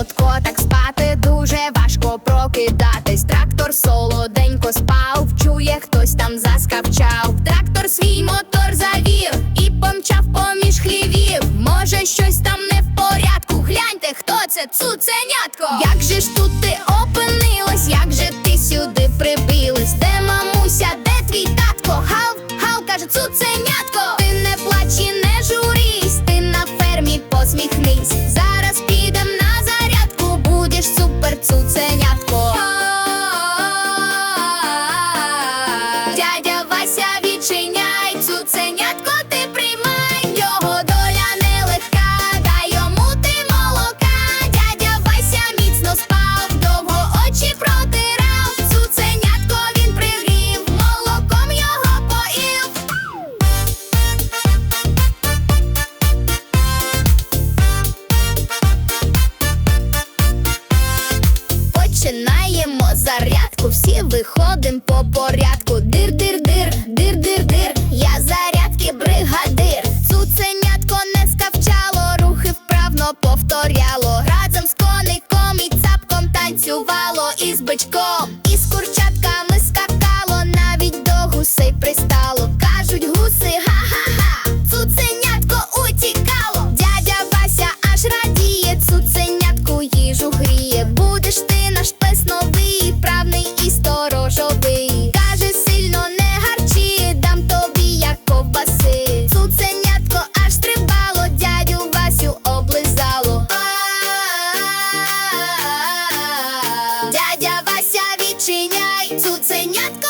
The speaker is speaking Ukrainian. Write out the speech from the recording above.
солодко, так спати дуже важко прокидатись. Трактор солоденько спав, чує, хтось там заскавчав. Трактор свій мотор завів і помчав поміж хлівів. Може, щось там не в порядку. Гляньте, хто це цуценятко. Як же ж тут ти опинилась, як же ти сюди прибилась? Де мамуся, де твій татко? Гав, гав, каже, цуценятко починаємо зарядку, всі виходимо по порядку. цуценятко аж стрибало, дядю Васю облизало. Дядя Вася відчиняй, цуценятко.